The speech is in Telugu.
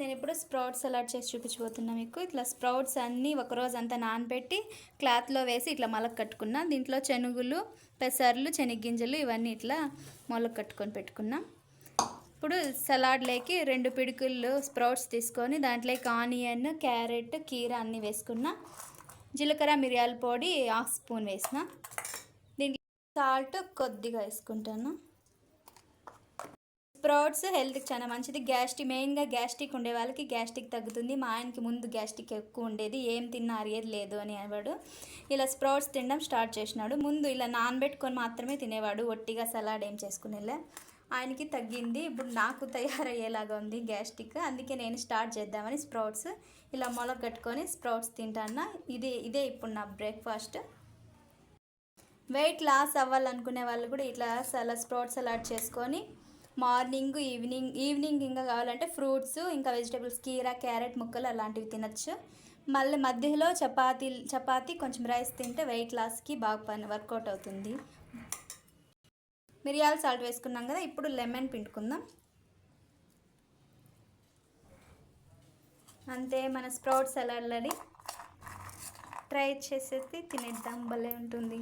నేను ఇప్పుడు స్ప్రౌట్స్ సలాడ్ చేసి చూపించబోతున్నా మీకు. ఇట్లా స్ప్రౌట్స్ అన్నీ ఒకరోజు అంతా నానబెట్టి క్లాత్లో వేసి ఇట్లా మొలక కట్టుకున్నా. దీంట్లో శనుగులు పెసర్లు చెనిగ్గింజలు ఇవన్నీ ఇట్లా మొలక కట్టుకొని పెట్టుకున్నా. ఇప్పుడు సలాడ్లోకి రెండు పిడుకులు స్ప్రౌట్స్ తీసుకొని దాంట్లోకి ఆనియన్ క్యారెట్ కీర అన్నీ వేసుకున్నా. జీలకర్ర మిరియాల పొడి హాఫ్ స్పూన్ వేసిన. దీంట్లో సాల్ట్ కొద్దిగా వేసుకుంటాను. స్ప్రౌట్స్ హెల్త్కి చాలా మంచిది. గ్యాస్ట్రిక్ మెయిన్గా గ్యాస్ట్రిక్ ఉండే వాళ్ళకి గ్యాస్ట్రిక్ తగ్గుతుంది. మా ఆయనకి ముందు గ్యాస్ట్రిక్ ఎక్కువ ఉండేది. ఏం తిన్నా అరిగేది లేదు అని అనేవాడు ఇలా స్ప్రౌట్స్ తినడం స్టార్ట్ చేసినాడు. ముందు ఇలా నానబెట్టుకొని మాత్రమే తినేవాడు. ఒట్టిగా సలాడ్ ఏం చేసుకునేలా ఆయనకి తగ్గింది. ఇప్పుడు నాకు తయారయ్యేలాగా ఉంది గ్యాస్ట్రిక్. అందుకే నేను స్టార్ట్ చేద్దామని స్ప్రౌట్స్ ఇలా మొలక కట్టుకొని స్ప్రౌట్స్ తింటాను ఇదే ఇదే ఇప్పుడు నా బ్రేక్ఫాస్ట్. వెయిట్ లాస్ అవ్వాలనుకునే వాళ్ళు కూడా ఇట్లా సలా స్ప్రౌట్స్ అలాట్ చేసుకొని మార్నింగ్ ఈవినింగ్ ఈవినింగ్ ఇంకా కావాలంటే ఫ్రూట్స్ ఇంకా వెజిటేబుల్స్ కీరా క్యారెట్ ముక్కలు అలాంటివి తినచ్చు. మళ్ళీ మధ్యలో చపాతీ చపాతీ కొంచెం రైస్ తింటే వెయిట్ లాస్కి బాగా పని వర్కౌట్ అవుతుంది. మిరియాల సాల్ట్ వేసుకున్నాం కదా ఇప్పుడు లెమన్ పిండుకుందాం. అంతే మన స్ప్రౌట్ సలాడ్ రెడీ. ట్రై చేసేసి తినేద్దాం భలే ఉంటుంది.